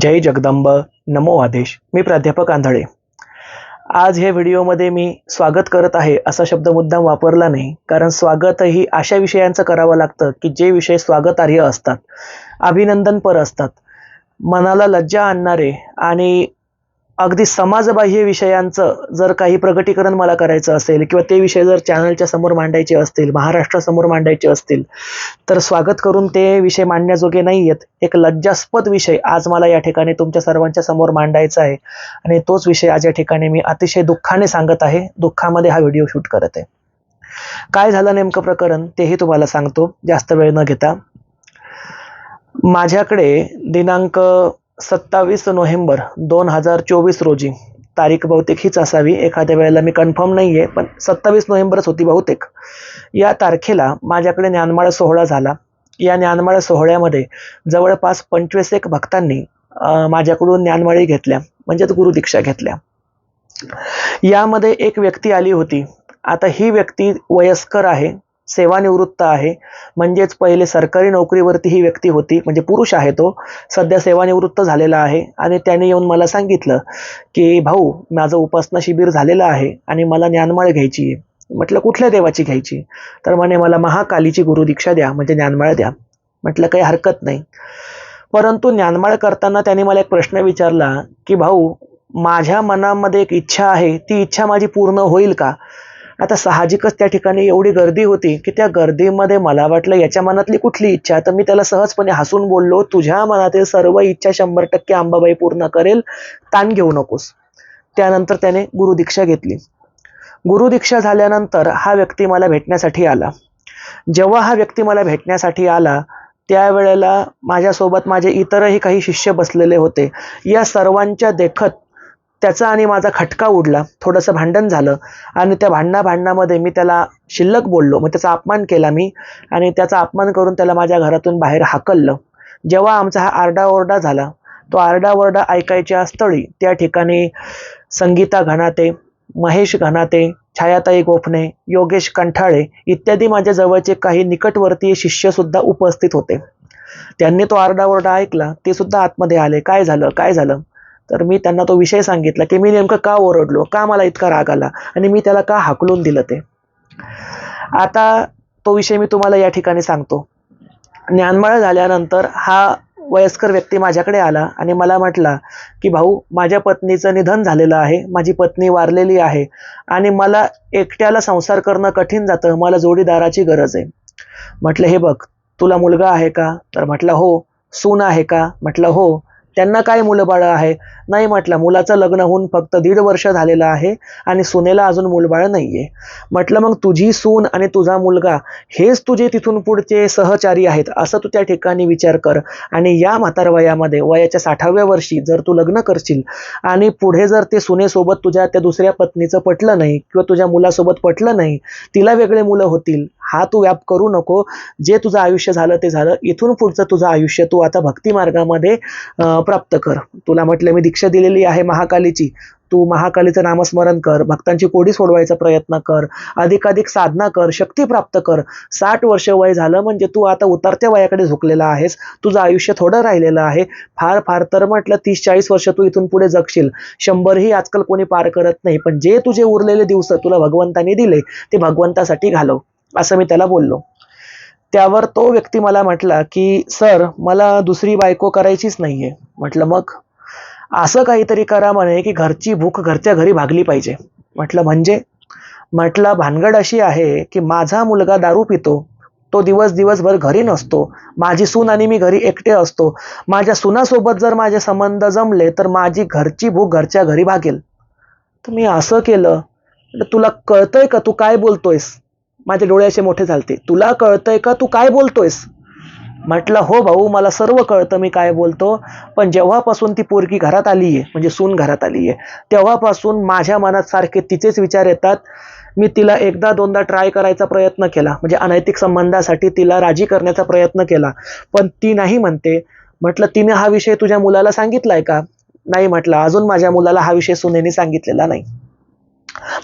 जय जगदंब. नमो आदेश. मी प्राध्यापक आंधळे. आज हे व्हिडिओमध्ये मी स्वागत करत आहे असा शब्द मुद्दाम वापरला नाही कारण स्वागत ही अशा विषयांचं करावं लागतं की जे विषय स्वागतार्ह असतात अभिनंदनपर असतात. मनाला लज्जा आणणारे आणि अगदी समाजबाह्य विषयांचं जर काही प्रगटीकरण मला करायचं असेल किंवा ते विषय जर चॅनलच्या समोर मांडायचे असतील महाराष्ट्रासमोर मांडायचे असतील तर स्वागत करून ते विषय मांडण्याजोगे नाही आहेत एक लज्जास्पद विषय आज मला या ठिकाणी तुमच्या सर्वांच्या समोर मांडायचा आहे आणि तोच विषय आज या ठिकाणी मी अतिशय दुःखाने सांगत आहे. दुःखामध्ये हा व्हिडिओ शूट करत. आहे काय झालं नेमकं प्रकरण तेही तुम्हाला सांगतो. जास्त वेळ न घेता. माझ्याकडे दिनांक सत्तावीस नोव्हेंबर दोन हजार चोवीस रोजी तारीख बहुतेक हीच असावी. एखाद्या वेळेला मी कन्फर्म नाही आहे पण सत्तावीस नोव्हेंबरच होती बहुतेक. या तारखेला माझ्याकडे ज्ञानमाळ सोहळा झाला. या ज्ञानमाळ सोहळ्यामध्ये जवळपास पंचवीस एक भक्तांनी माझ्याकडून ज्ञानमाळी घेतल्या म्हणजेच गुरुदीक्षा घेतल्या. यामध्ये एक व्यक्ती आली होती. आता ही व्यक्ती वयस्कर आहे. सेवानिवृत्त आहे. म्हणजेच पहिले सरकारी नोकरीवरती ही व्यक्ती होती. म्हणजे पुरुष आहे तो. सध्या सेवानिवृत्त झालेला आहे. आणि त्याने येऊन मला सांगितलं की भाऊ माझं उपासना शिबिर झालेलं आहे आणि मला ज्ञानमाळ घ्यायची आहे. म्हटलं कुठल्या देवाची घ्यायची? तर म्हणे मला महाकालीची गुरुदीक्षा द्या. म्हणजे ज्ञानमाळ द्या. म्हटलं काही हरकत नाही. परंतु ज्ञानमाळ करताना त्याने मला एक प्रश्न विचारला की भाऊ माझ्या मनामध्ये एक इच्छा आहे. ती इच्छा माझी पूर्ण होईल का? आता साहजिकच त्या ठिकाणी एवढी गर्दी होती की त्या गर्दीमध्ये मला वाटलं याच्या मनातली कुठली इच्छा तर मी त्याला सहजपणे हसून बोललो तुझ्या मनातील सर्व इच्छा शंभर टक्के अंबाबाई पूर्ण करेल ताण घेऊ नकोस. त्यानंतर त्याने गुरुदीक्षा घेतली. गुरुदीक्षा झाल्यानंतर हा व्यक्ती मला भेटण्यासाठी आला. जेव्हा हा व्यक्ती मला भेटण्यासाठी आला त्यावेळेला माझ्यासोबत माझे इतरही काही शिष्य बसलेले होते. या सर्वांच्या देखत त्याचा आणि माझा खटका उडला. थोडंसं भांडण झालं. आणि त्या भांडणा भांडणामध्ये मी त्याला शिल्लक बोललो. मग त्याचा अपमान केला मी. आणि त्याचा अपमान करून त्याला माझ्या घरातून बाहेर हाकललं. जेव्हा आमचा हा आरडाओरडा झाला तो आरडाओरडा ऐकायच्या स्थळी त्या ठिकाणी संगीता घनाते महेश घनाते छायाताई गोफणे योगेश कंठाळे इत्यादी माझ्या जवळचे काही निकटवर्तीय शिष्यसुद्धा उपस्थित होते. त्यांनी तो आरडाओरडा ऐकला. ते सुद्धा आतमध्ये आले. काय झालं? काय झालं? तर मी त्यांना तो विषय सांगितला की मी नेमकं का ओरडलो? का मला इतका राग आला? आणि मी त्याला का हाकलून दिलं ते? आता तो विषय मी तुम्हाला या ठिकाणी सांगतो. ज्ञानमळ झाल्यानंतर हा वयस्कर व्यक्ती माझ्याकडे आला आणि मला म्हटला की भाऊ माझ्या पत्नीचं निधन झालेलं आहे. माझी पत्नी वारलेली आहे आणि मला एकट्याला संसार करणं कठीण जातं. मला जोडीदाराची गरज आहे. म्हटलं हे बघ तुला मुलगा आहे का? तर म्हटलं हो. सून आहे का? म्हटलं हो. त्यांना काय मुलंबाळं आहे? नाही म्हटलं. मुलाचं लग्न होऊन फक्त दीड वर्ष झालेलं आहे आणि सुनेला अजून मुलबाळ नाही आहे म्हटलं मग तुझी सून आणि तुझा मुलगा हेच तुझे तिथून पुढचे सहचारी आहेत असं तू त्या ठिकाणी विचार कर. आणि या म्हातार वयामध्ये वयाच्या साठाव्या वर्षी जर तू लग्न करशील आणि पुढे जर ते सुनेसोबत तुझ्या त्या दुसऱ्या पत्नीचं पटलं नाही किंवा तुझ्या मुलासोबत पटलं नाही तिला वेगळे मुलं होतील. हा तू व्याप करू नको. जे तुझं आयुष्य झालं ते झालं. इथून पुढचं तुझं आयुष्य तू आता भक्ती मार्गामध्ये प्राप्त कर. तुला म्हटलं मी दीक्षा दिलेली आहे महाकालीची. तू महाकालीचं नामस्मरण कर. भक्तांची कोडी सोडवायचा प्रयत्न कर. अधिकाधिक साधना कर. शक्ती प्राप्त कर. साठ वर्ष वय झालं म्हणजे तू आता उतरत्या वयाकडे झुकलेला आहेस. तुझं आयुष्य थोडं राहिलेलं आहे. फार फार तर म्हटलं तीस चाळीस वर्ष तू इथून पुढे जगशील. शंभरही आजकाल कोणी पार करत नाही. पण जे तुझे उरलेले दिवस तुला भगवंतांनी दिले ते भगवंतासाठी घालव. असं मी त्याला बोललो. त्यावर तो व्यक्ती मला म्हटला की सर मला दुसरी बायको करायचीच नाहीये. म्हटलं मग? असं काहीतरी करा म्हणे की घरची भूक घरच्या घरी भागली पाहिजे. म्हटलं म्हणजे? म्हटलं भानगड अशी आहे की माझा मुलगा दारू पितो. तो दिवस दिवसभर घरी नसतो. माझी सून आणि मी घरी एकटे असतो. माझ्या सुनासोबत जर माझे संबंध जमले तर माझी घरची भूक घरच्या घरी भागेल. तर मी असं केलं? तुला कळतंय का? तू काय बोलतोयस? माझे डोळे असे मोठे झालते. तुला कळतंय का? तू काय बोलतोयस? म्हटलं हो भाऊ मला सर्व कळतं मी काय बोलतो. पण जेव्हापासून ती पोरगी घरात आली आहे म्हणजे सून घरात आली आहे तेव्हापासून माझ्या मनात सारखे तिचेच विचार येतात. मी तिला एकदा दोनदा ट्राय करायचा प्रयत्न केला. म्हणजे अनैतिक संबंधासाठी तिला राजी करण्याचा प्रयत्न केला. पण ती नाही म्हणते. म्हटलं तिने हा विषय तुझ्या मुलाला सांगितलाय का? नाही म्हटलं अजून माझ्या मुलाला हा विषय सुनेने सांगितलेला नाही.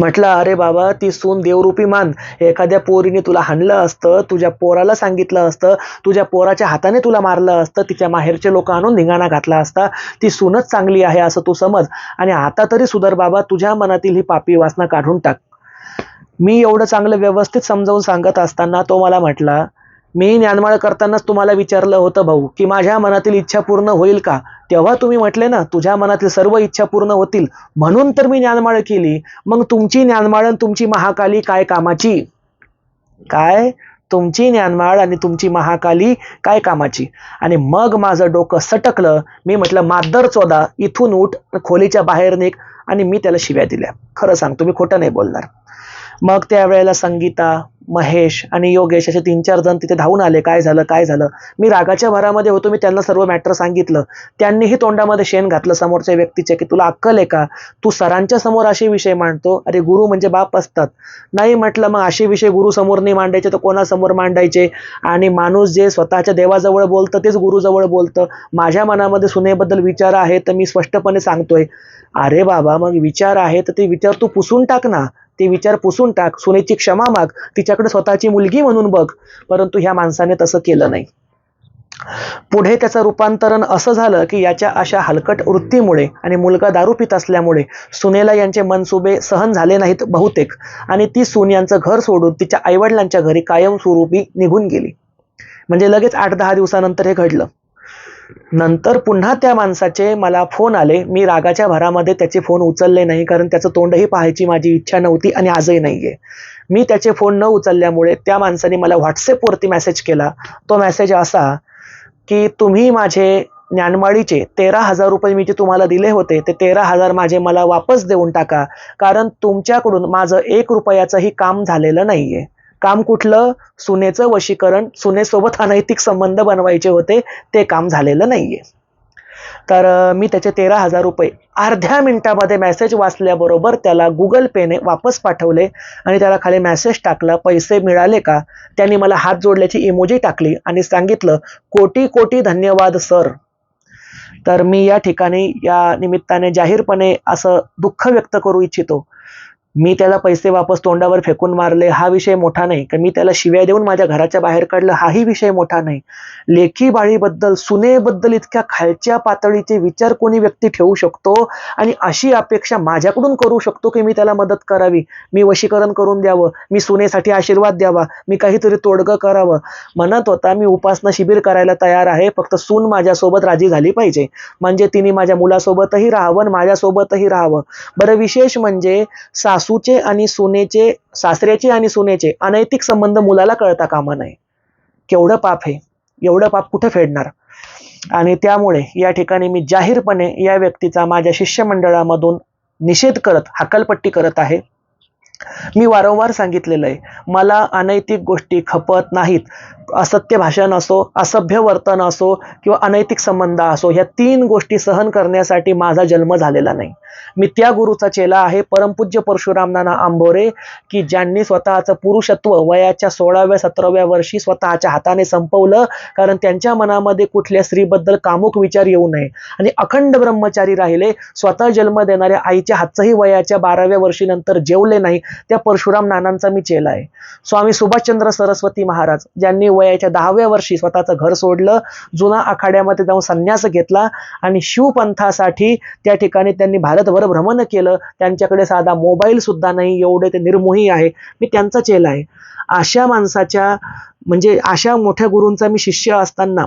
म्हटलं अरे बाबा ती सून देवरूपी मान. एखाद्या पोरीने तुला हाणलं असतं तुझ्या पोराला सांगितलं असतं तुझ्या पोराच्या हाताने तुला मारलं असतं तिच्या माहेरचे लोक आणून धिंगाणा घातला असता. ती सूनच चांगली आहे असं तू समज. आणि आता तरी सुधर बाबा तुझ्या मनातील ही पापी वासना काढून टाक. मी एवढं चांगलं व्यवस्थित समजावून सांगत असताना तो मला म्हटला मी ज्ञानमाळ करतानाच तुम्हाला विचारलं होतं भाऊ की माझ्या मनातील इच्छा पूर्ण होईल का? तेव्हा तुम्ही म्हटले ना तुझ्या मनातील सर्व इच्छा पूर्ण होतील. म्हणून तर मी ज्ञानमाळ केली. मग तुमची ज्ञानमाळ आणि तुमची महाकाली काय कामाची? काय? तुमची ज्ञानमाळ आणि तुमची महाकाली काय कामाची? आणि मग माझं डोकं सटकलं. मी म्हटलं मादर चोदा इथून उठ खोलीच्या बाहेर निघ. आणि मी त्याला शिव्या दिल्या. खरं सांगतो मी खोटं नाही बोलणार. मग त्यावेळेला संगीता महेश आणि योगेश असे तीन चार जण तिथे धावून आले. काय झालं? काय झालं? मी रागाच्या भरामध्ये होतो. मी त्यांना सर्व मॅटर सांगितलं. त्यांनीही तोंडामध्ये शेण घातलं समोरच्या व्यक्तीचे की तुला अक्कल आहे का? तू सरांच्या समोर असे विषय मांडतो? अरे गुरु म्हणजे बाप असतात. नाही म्हटलं मग असे विषय गुरु समोर नाही मांडायचे तर कोणासमोर मांडायचे? आणि माणूस जे स्वतःच्या देवाजवळ बोलतं तेच गुरुजवळ बोलतं. माझ्या मनामध्ये सुनेबद्दल विचार आहे तर मी स्पष्टपणे सांगतोय. अरे बाबा मग विचार आहे तर ते विचार तू पुसून टाक ना. ते विचार पुसून टाक. सुनेची क्षमा माग. तिच्याकडे स्वतःची मुलगी म्हणून बघ. परंतु ह्या माणसाने तसं केलं नाही. पुढे त्याचं रूपांतरण असं झालं की याच्या अशा हलकट वृत्तीमुळे आणि मुलगा दारू पित असल्यामुळे सुनेला यांचे मनसुबे सहन झाले नाहीत बहुतेक. आणि ती सून यांचं घर सोडून तिच्या आईवडिलांच्या घरी कायमस्वरूपी निघून गेली. म्हणजे लगेच आठ दहा दिवसानंतर हे घडलं. नंतर पुन्हा त्या माणसाचे मला फोन आले. मी रागाच्या भरामध्ये त्याचे फोन उचलले नाही कारण त्याचं तोंडही पाहायची माझी इच्छा नव्हती आणि आजही नाही आहे मी त्याचे फोन न उचलल्यामुळे त्या माणसाने मला व्हॉट्सअपवरती मेसेज केला. तो मेसेज असा की तुम्ही माझे ज्ञानमाळीचे तेरा हजार रुपये मी जे तुम्हाला दिले होते ते तेरा हजार माझे मला वापस देऊन टाका कारण तुमच्याकडून माझं एक रुपयाचंही काम झालेलं नाही आहे काम कुठलं? सुनेचं वशीकरण सुनेसोबत अनैतिक संबंध बनवायचे होते ते काम झालेलं नाहीये. तर मी त्याचे तेरा हजार रुपये अर्ध्या मिनिटामध्ये मेसेज वाचल्याबरोबर त्याला गुगल पेने वापस पाठवले आणि त्याला खाली मेसेज टाकला पैसे मिळाले का? त्यांनी मला हात जोडल्याची इमोजी टाकली आणि सांगितलं कोटी कोटी धन्यवाद सर तर मी या ठिकाणी या निमित्ताने जाहीरपणे असं दुःख व्यक्त करू इच्छितो. मी त्याला पैसे वापस तोंडावर फेकून मारले हा विषय मोठा नाही. का मी त्याला शिव्या देऊन माझ्या घराच्या बाहेर काढलं हाही विषय मोठा नाही. लेखी बाळीबद्दल सुनेबद्दल इतक्या खालच्या पातळीचे विचार कोणी व्यक्ती ठेवू शकतो? आणि अशी अपेक्षा माझ्याकडून करू शकतो की मी त्याला मदत करावी? मी वशीकरण करून द्यावं? मी सुनेसाठी आशीर्वाद द्यावा? मी काहीतरी तोडगं करावं? म्हणत होता मी उपासना शिबिर करायला तयार आहे. फक्त सून माझ्यासोबत राजी झाली पाहिजे. म्हणजे तिने माझ्या मुलासोबतही राहावं आणि माझ्यासोबतही राहावं. बरं विशेष म्हणजे सासूचे आणि सुनेचे सासऱ्याचे आणि सुनेचे अनैतिक संबंध मुलाला कळता कामा नये. केवढं पाप हे. एवढं पाप कुठं फेडणार? आणि त्यामुळे या ठिकाणी मी जाहीरपणे या व्यक्तीचा माझ्या शिष्यमंडळामधून निषेध करत हकालपट्टी करत आहे. मी वारंवार सांगितलेलं आहे मला अनैतिक गोष्टी खपत नाहीत. असत्य भाषण असो असभ्य वर्तन असो किंवा अनैतिक संबंध असो ह्या तीन गोष्टी सहन करण्यासाठी माझा जन्म झालेला नाही. मी त्या गुरुचा चेला आहे. परमपूज्य परशुराम नाना आंबोरे की ज्यांनी स्वतःचं पुरुषत्व वयाच्या सोळाव्या सतराव्या वर्षी स्वतःच्या हाताने संपवलं कारण त्यांच्या मनामध्ये कुठल्या स्त्रीबद्दल कामुक विचार येऊ नये. आणि अखंड ब्रह्मचारी राहिले स्वतः जन्म देणाऱ्या आईच्या हातचंही वयाच्या बाराव्या वर्षी नंतर जेवले नाही त्या परशुराम नानांचा मी चेला आहे. स्वामी सुभाषचंद्र सरस्वती महाराज ज्यांनी वयाच्या दहाव्या वर्षी स्वतःचं घर सोडलं जुना आखाड्यामध्ये जाऊन संन्यास घेतला आणि शिवपंथासाठी त्या ठिकाणी त्यांनी भारतभर भ्रमण केलं. त्यांच्याकडे साधा मोबाईल सुद्धा नाही एवढे ते निर्मोही आहे. मी त्यांचा चेला आहे. अशा माणसाच्या म्हणजे अशा मोठ्या गुरूंचा मी शिष्य असताना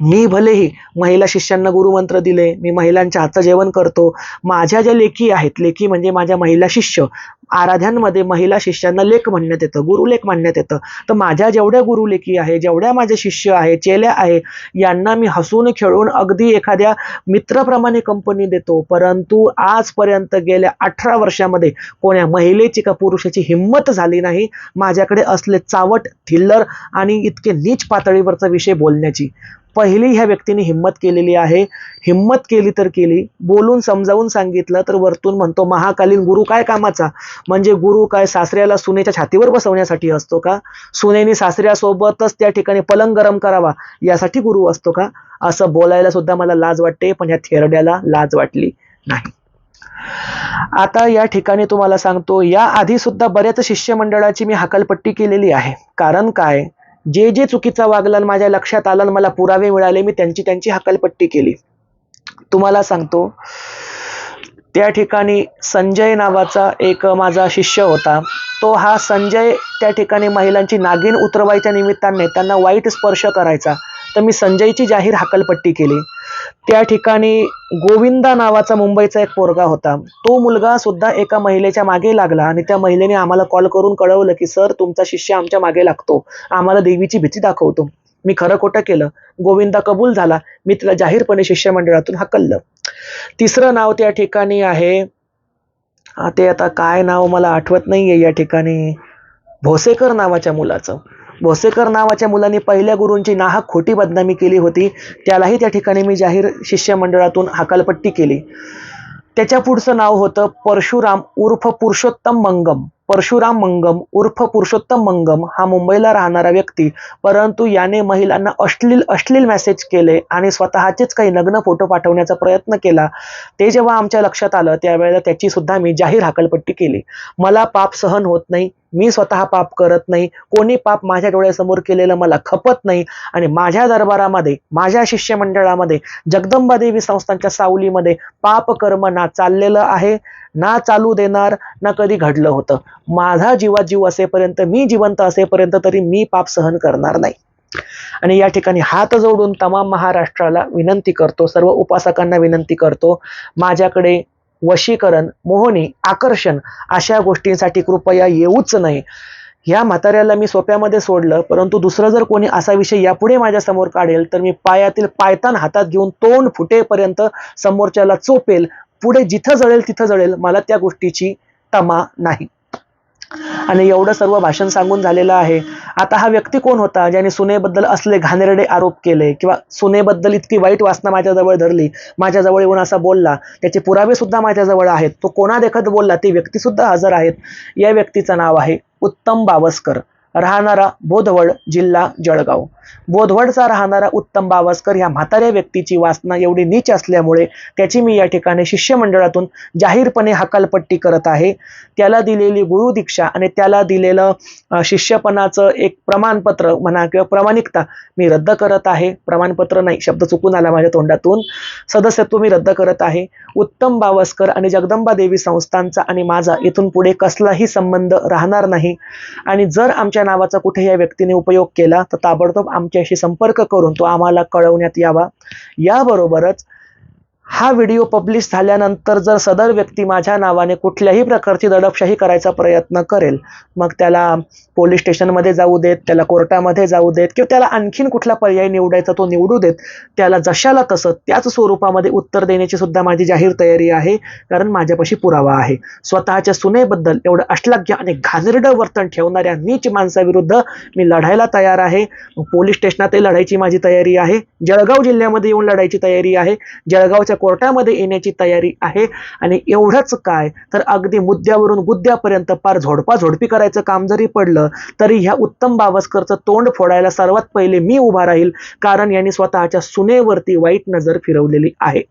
मी भलेही महिला शिष्यांना गुरुमंत्र दिले मी महिलांच्या हातचं जेवण करतो माझ्या ज्या लेखी आहेत लेखी म्हणजे माझ्या महिला शिष्य आराध्यांमध्ये महिला शिष्यांना लेख म्हणण्यात येतं गुरुलेख म्हणण्यात येतं. तर माझ्या जेवढ्या गुरुलेखी आहे जेवढ्या माझे शिष्य आहे चेल्या आहे यांना मी हसून खेळून अगदी एखाद्या मित्राप्रमाणे कंपनी देतो. परंतु आजपर्यंत गेल्या अठरा वर्षामध्ये कोण्या महिलेची का पुरुषाची हिंमत झाली नाही माझ्याकडे असले चावट थिल्लर आणि इतके नीच पातळीवरचा विषय बोलण्याची. पहिली ह्या व्यक्तीने हिंमत केलेली आहे. हिंमत केली तर केली. बोलून समजावून सांगितलं तर वरतून म्हणतो महाकालीन गुरु काय कामाचा? म्हणजे गुरु काय सासऱ्याला सुनेच्या छातीवर बसवण्यासाठी असतो का? सुनेनी सासऱ्यासोबतच त्या ठिकाणी पलंग गरम करावा यासाठी गुरु असतो का? असं बोलायला सुद्धा मला लाज वाटते पण ह्या थेरड्याला लाज वाटली नाही. आता या ठिकाणी तुम्हाला सांगतो या आधी सुद्धा बऱ्याच शिष्यमंडळाची मी हकालपट्टी केलेली आहे. कारण काय? जे जे चुकीचा वागलं माझ्या लक्षात आलं मला पुरावे मिळाले मी त्यांची त्यांची हकालपट्टी केली. तुम्हाला सांगतो त्या ठिकाणी संजय नावाचा एक माझा शिष्य होता. तो हा संजय त्या ठिकाणी महिलांची नागिन उतरवायच्या निमित्ताने त्यांना वाईट स्पर्श करायचा. तर मी संजयची जाहीर हकालपट्टी केली. त्या ठिकाणी गोविंदा नावाचा मुंबईचा एक पोरगा होता. तो मुलगा सुद्धा एका महिलेच्या मागे लागला आणि त्या महिलेने आम्हाला कॉल करून कळवलं की सर तुमचा शिष्य आमच्या मागे लागतो. आम्हाला देवीची भीती दाखवतो. मी खरं खोटं केलं. गोविंदा कबूल झाला. मी तिला जाहीरपणे शिष्यमंडळातून हकललं. तिसरं नाव त्या ठिकाणी आहे. ते आता काय नाव मला आठवत नाहीये या ठिकाणी. भोसेकर नावाच्या मुलाचं. भोसेकर नावाच्या मुलांनी पहिल्या गुरूंची नाहक खोटी बदनामी केली होती. त्यालाही त्या ठिकाणी मी जाहीर शिष्यमंडळातून हकालपट्टी केली. त्याच्या पुढचं नाव होतं परशुराम उर्फ पुरुषोत्तम मंगम. परशुराम मंगम उर्फ पुरुषोत्तम मंगम हा मुंबईला राहणारा व्यक्ती. परंतु याने महिलांना अश्लील अश्लील मेसेज केले आणि स्वतःचेच काही नग्न फोटो पाठवण्याचा प्रयत्न केला. ते जेव्हा आमच्या लक्षात आलं त्यावेळेला त्याची सुद्धा मी जाहीर हाकलपट्टी केली. मला पाप सहन होत नाही. मी स्वतः पाप करत नाही कोणी पाप माझ्या डोळ्यासमोर केलेलं मला खपत नाही आणि माझ्या दरबारामध्ये माझ्या शिष्यमंडळामध्ये जगदंबा देवी संस्थांच्या सावलीमध्ये पाप कर्म ना चाललेलं आहे ना चालू देणार ना कधी घडलं होतं. माझा जीवा जीव असेपर्यंत मी जिवंत असेपर्यंत तरी मी पाप सहन करणार नाही. आणि या ठिकाणी हात जोडून तमाम महाराष्ट्राला विनंती करतो सर्व उपासकांना विनंती करतो माझ्याकडे वशीकरण मोहनी आकर्षण अशा गोष्टींसाठी कृपया येऊच नाही. ह्या म्हाताऱ्याला मी सोप्यामध्ये सोडलं परंतु दुसरं जर कोणी असा विषय यापुढे माझ्यासमोर काढेल तर मी पायातील पायतान हातात घेऊन तोंड फुटेपर्यंत समोरच्याला चोपेल पुढे जिथं जळेल तिथं जळेल मला त्या गोष्टीची तमा नाही. आणि एवढं सर्व भाषण सांगून झालेलं आहे. आता हा व्यक्ती कोण होता? ज्याने सुनेबद्दल असले घाणेरडे आरोप केले किंवा सुनेबद्दल इतकी वाईट वासना माझ्याजवळ धरली माझ्याजवळ येऊन असा बोलला त्याचे पुरावे सुद्धा माझ्याजवळ आहेत. तो कोणा देखत बोलला? ती व्यक्ती सुद्धा हजर आहेत. या व्यक्तीचं नाव आहे उत्तम बावस्कर. राहणारा बोधवड जिल्हा जळगाव. बोधवडचा राहणारा उत्तम बावस्कर ह्या म्हाताऱ्या व्यक्तीची वासना एवढी नीच असल्यामुळे त्याची मी या ठिकाणी शिष्यमंडळातून जाहीरपणे हकालपट्टी करत आहे. त्याला दिलेली गुरुदीक्षा आणि त्याला दिलेलं शिष्यपणाचं एक प्रमाणपत्र म्हणा किंवा प्रामाणिकता मी रद्द करत आहे. प्रमाणपत्र नाही शब्द चुकून आला माझ्या तोंडातून. सदस्यत्व मी रद्द करत आहे. उत्तम बावस्कर आणि जगदंबा देवी संस्थांचा आणि माझा इथून पुढे कसलाही संबंध राहणार नाही. आणि जर आमच्या नावाचा कुठे या व्यक्तीने उपयोग केला तर ताबडतोब आमच्याशी संपर्क करून तो आम्हाला कळवण्यात यावा. याबरोबरच हा व्हिडिओ पब्लिश झाल्यानंतर जर सदर व्यक्ती माझ्या नावाने कुठल्याही प्रकारची दडपशाही करायचा प्रयत्न करेल मग त्याला पोलीस स्टेशनमध्ये जाऊ देत त्याला कोर्टामध्ये जाऊ देत किंवा त्याला आणखीन कुठला पर्याय निवडायचा तो निवडू देत त्याला जशाला तसं त्याच स्वरूपामध्ये उत्तर देण्याची सुद्धा माझी जाहीर तयारी आहे कारण माझ्यापाशी पुरावा आहे. स्वतःच्या सुनेबद्दल एवढं अश्लाघ्य आणि घाणेरडं वर्तन ठेवणाऱ्या नीच माणसाविरुद्ध मी लढायला तयार आहे. पोलीस स्टेशनातही लढायची माझी तयारी आहे. जळगाव जिल्ह्यामध्ये येऊन लढायची तयारी आहे. जळगावच्या कोर्टामध्ये येण्याची तयारी आहे. आणि एवढंच काय तर अगदी मुद्द्यावरून गुद्द्यापर्यंत पार झोडपा झोडपी करायचं काम जरी पडलं तरी ह्या उत्तम बावस्करचं तोंड फोडायला सर्वात पहिले मी उभा राहील कारण यांनी स्वतःच्या सुनेवरती वाईट नजर फिरवलेली आहे.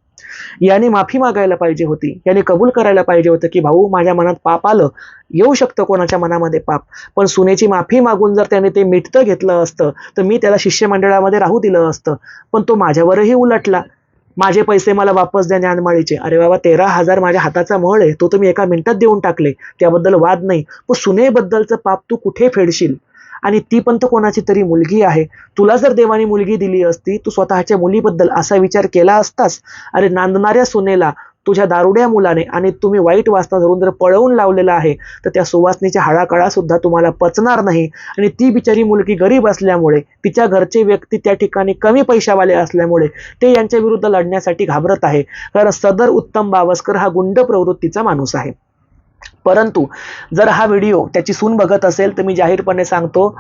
याने माफी मागायला पाहिजे होती. याने कबूल करायला पाहिजे होतं की भाऊ माझ्या मनात पाप आलं. येऊ शकतं कोणाच्या मनामध्ये पाप. पण सुनेची माफी मागून जर त्याने ते मिटतं घेतलं असतं तर मी त्याला शिष्यमंडळामध्ये राहू दिलं असतं. पण तो माझ्यावरही उलटला. माझे पैसे मला वापस द्या ज्ञानमाळीचे. अरे बाबा तेरा हजार माझ्या हाताचा मळ आहे तो तुम्ही एका मिनिटात देऊन टाकले. त्याबद्दल वाद नाही. पण सुनेबद्दलचं पाप तू कुठे फेडशील? आणि ती पण तर कोणाची तरी मुलगी आहे. तुला जर देवाने मुलगी दिली असती तू स्वतःच्या मुलीबद्दल असा विचार केला असतास अरे नांदणाऱ्या सुनेला तुझ्या दारुड्या मुलाने आणि तुम्ही वाईट वासना धरून जर पळवून लावलेला आहे तर त्या सुवासनीच्या हाडाकाळा सुद्धा तुम्हाला पचणार नाही. आणि ती बिचारी मुलगी गरीब असल्यामुळे तिच्या घरचे व्यक्ती त्या ठिकाणी कमी पैशावाले असल्यामुळे ते यांच्या विरुद्ध लढण्यासाठी घाबरत आहे. कारण सदर उत्तम बावस्कर हा गुंड प्रवृत्तीचा माणूस आहे. परंतु जर हा व्हिडिओ त्याची सून बघत असेल तर मी जाहीरपणे सांगतो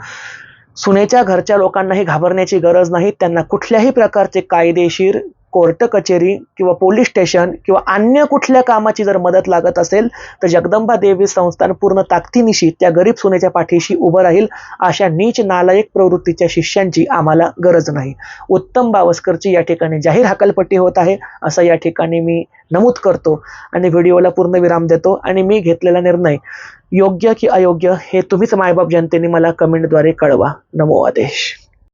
सुनेच्या घरच्या लोकांनाही घाबरण्याची गरज नाही. त्यांना कुठल्याही प्रकारचे कायदेशीर कोर्ट कचेरी किंवा पोलीस स्टेशन किंवा अन्य कुठल्या कामाची जर मदत लागत असेल तर जगदंबा देवी संस्थान पूर्ण ताकदीनिशी त्या गरीब सुनेच्या पाठीशी उभं राहील अशा नीच नालायक प्रवृत्तीच्या शिष्यांची आम्हाला गरज नाही. उत्तम बावस्करची या ठिकाणी जाहीर हकालपट्टी होत आहे असं या ठिकाणी मी नमूद करतो आणि व्हिडिओला पूर्ण विराम देतो आणि मी घेतलेला निर्णय योग्य की अयोग्य हे तुम्हीच मायबाप जनतेने मला कमेंटद्वारे कळवा. नमो आदेश.